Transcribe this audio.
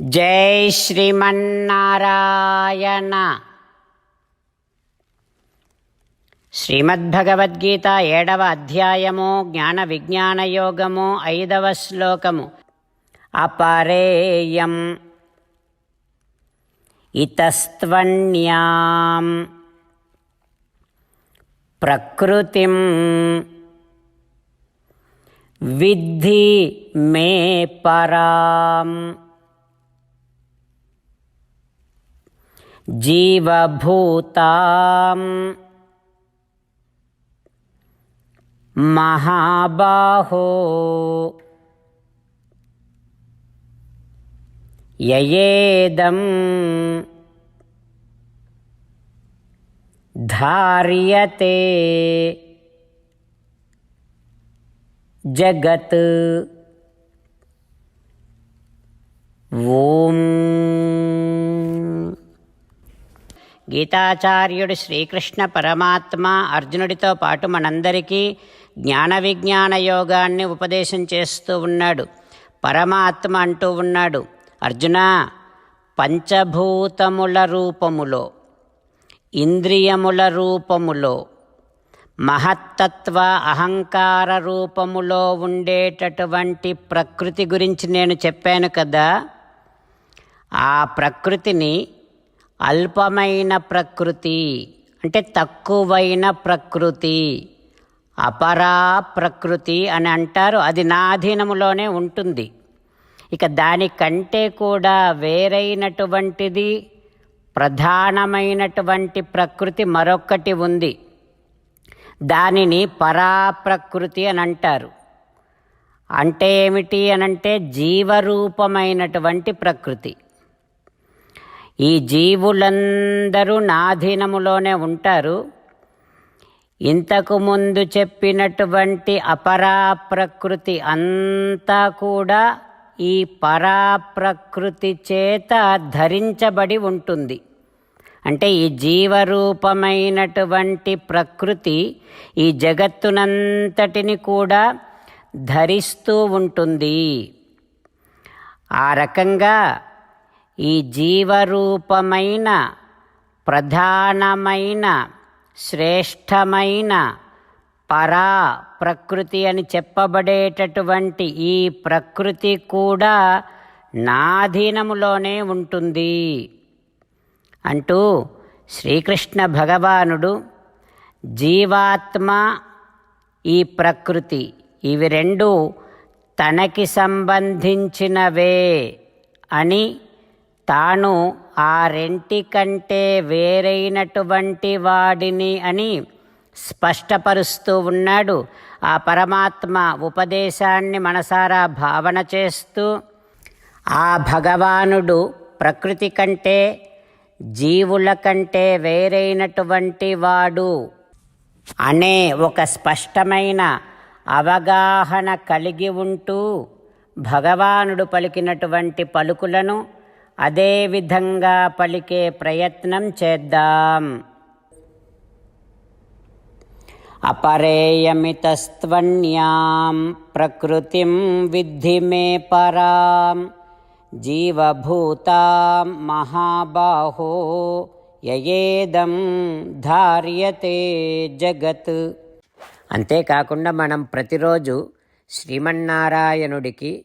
జై శ్రీమన్నారాయణ. శ్రీమద్భగవద్గీత ఏడవ అధ్యాయము జ్ఞాన విజ్ఞాన యోగము ఐదవ శ్లోకము. అపరేయం ఇతస్త్వన్యాం ప్రకృతిం విద్ధి మే పరాం. जीवभूताम्। महाबाहो। ययेदम्। धार्यते। जगत्। ॐ। గీతాచార్యుడు శ్రీకృష్ణ పరమాత్మ అర్జునుడితో పాటు మనందరికీ జ్ఞాన విజ్ఞాన యోగాన్ని ఉపదేశం చేస్తూ ఉన్నాడు. పరమాత్మ అంటూ ఉన్నాడు. అర్జున పంచభూతముల రూపములో ఇంద్రియముల రూపములో మహత్తత్వ అహంకార రూపములో ఉండేటటువంటి ప్రకృతి గురించి నేను చెప్పాను కదా. ఆ ప్రకృతిని అల్పమైన ప్రకృతి అంటే తక్కువైన ప్రకృతి. అపరా ప్రకృతి అని అంటారు. అది నా అధీనములోనే ఉంటుంది. ఇక దానికంటే కూడా వేరైనటువంటిది ప్రధానమైనటువంటి ప్రకృతి మరొక్కటి ఉంది. దానిని పరాప్రకృతి అని అంటారు. అంటే ఏమిటి అనంటే జీవరూపమైనటువంటి ప్రకృతి. ఈ జీవులందరూ నాధీనములోనే ఉంటారు. ఇంతకు ముందు చెప్పినటువంటి అపరాప్రకృతి అంతా కూడా ఈ పరాప్రకృతి చేత ధరించబడి ఉంటుంది. అంటే ఈ జీవరూపమైనటువంటి ప్రకృతి ఈ జగత్తునంతటిని కూడా ధరిస్తూ ఉంటుంది. ఆ రకంగా ఈ జీవరూపమైన ప్రధానమైన శ్రేష్టమైన పరా ప్రకృతి అని చెప్పబడేటటువంటి ఈ ప్రకృతి కూడా నాధీనములోనే ఉంటుంది. అంటూ శ్రీకృష్ణ భగవానుడు జీవాత్మ ఈ ప్రకృతి ఇవి రెండు తనకి సంబంధించినవే అని తాను ఆ రెంటి కంటే వేరైనటువంటి వాడిని అని స్పష్టపరుస్తూ ఉన్నాడు. ఆ పరమాత్మ ఉపదేశాన్ని మనసారా భావన చేస్తూ ఆ భగవానుడు ప్రకృతి కంటే జీవుల కంటే వేరైనటువంటి వాడు అనే ఒక స్పష్టమైన అవగాహన కలిగి ఉంటూ భగవానుడు పలికినటువంటి పలుకులను అదే విధంగా పలికే ప్రయత్నం చేద్దాం. అపరేయమితస్త్వన్యాం ప్రకృతిం విద్ధి మే పరాం జీవభూతాం మహాబాహో యయేదం ధార్యతే జగత్. అంతేకాకుండా మనం ప్రతిరోజు శ్రీమన్నారాయణుడికి